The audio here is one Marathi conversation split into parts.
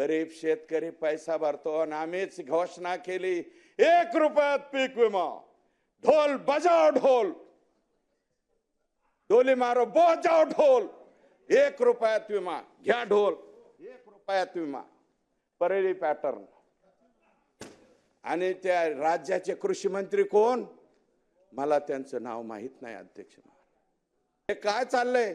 गरीब शेतकरी पैसा भरतो आणि आम्हीच घोषणा केली एक रुपयात पीक विमा ढोल बजाव ढोल डोली मारो बजाव ढोल एक रुपयात विमा घ्या ढोल एक रुपयात विमा परळी पॅटर्न आणि त्या राज्याचे कृषी मंत्री कोण? मला त्यांचं नाव माहीत नाही अध्यक्ष हे काय चाललंय?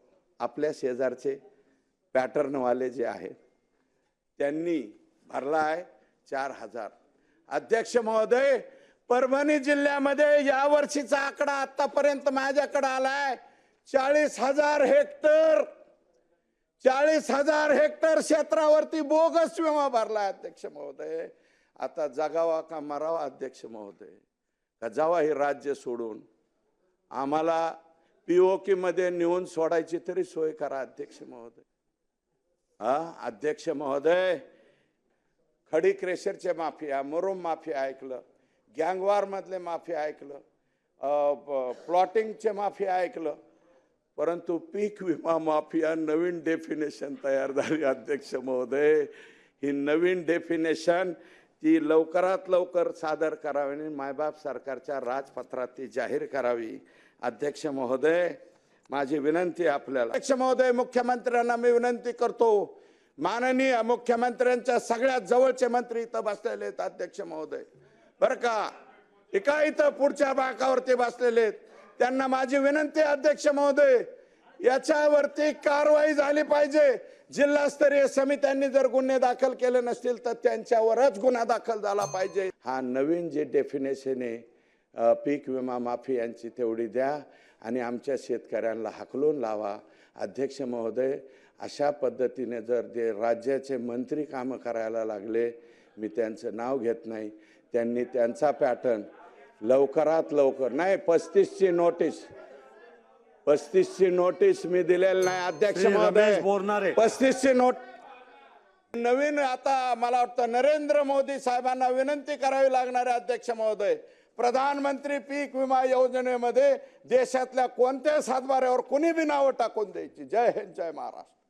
आपल्या शेजारचे पॅटर्नवाले जे आहेत त्यांनी भरला आहे चार हजार. अध्यक्ष महोदय परभणी जिल्ह्यामध्ये या वर्षीचा आकडा आतापर्यंत माझ्याकडे आलाय चाळीस हजार हेक्टर. चाळीस हजार हेक्टर क्षेत्रावरती बोगस विमा भरलाय अध्यक्ष महोदय. आता जगावा का मरावा अध्यक्ष महोदय? का जावा हे राज्य सोडून? आम्हाला पीओके मध्ये नेऊन सोडायची तरी सोय करा अध्यक्ष महोदय. हा अध्यक्ष महोदय खडी क्रेशरचे माफिया मुरुम माफिया ऐकलं गँगवार मधले माफिया ऐकलं प्लॉटिंगचे माफिया ऐकलं परंतु पीक विमा माफिया नवीन डेफिनेशन तयार झाली अध्यक्ष महोदय. ही नवीन डेफिनेशन ती लवकरात लवकर सादर करावी आणि मायबाप सरकारच्या राजपत्रात ती जाहीर करावी अध्यक्ष महोदय माझी विनंती आपल्याला. अध्यक्ष महोदय मुख्यमंत्र्यांना मी विनंती करतो. माननीय मुख्यमंत्र्यांच्या सगळ्यात जवळचे मंत्री इथं बसलेले आहेत अध्यक्ष महोदय. बरं का? एका इथं पुढच्या बाकावरती बसलेले आहेत. त्यांना माझी विनंती अध्यक्ष महोदय याच्यावरती कारवाई झाली पाहिजे. जिल्हास्तरीय समित्यांनी जर गुन्हे दाखल केले नसतील तर त्यांच्यावरच गुन्हा दाखल झाला पाहिजे. हा नवीन जे डेफिनेशन आहे पीक विमा माफी यांची तेवढी द्या आणि आमच्या शेतकऱ्यांना हाकलून लावा. अध्यक्ष महोदय अशा पद्धतीने जर जे राज्याचे मंत्री कामं करायला लागले मी त्यांचं नाव घेत नाही. त्यांनी त्यांचा पॅटर्न लवकरात लवकर नाही पस्तीसची नोटीस पस्तीसची नोटीस मी दिलेली नाही. अध्यक्ष महोदय बोरनारे. पस्तीसची नोट नवीन आता मला वाटतं नरेंद्र मोदी साहेबांना विनंती करावी लागणार आहे अध्यक्ष महोदय. प्रधानमंत्री पीक विमा योजनेमध्ये देशातल्या कोणत्याही सातबाऱ्यावर कोणी बी नावं टाकून द्यायची. जय हिंद जय महाराष्ट्र.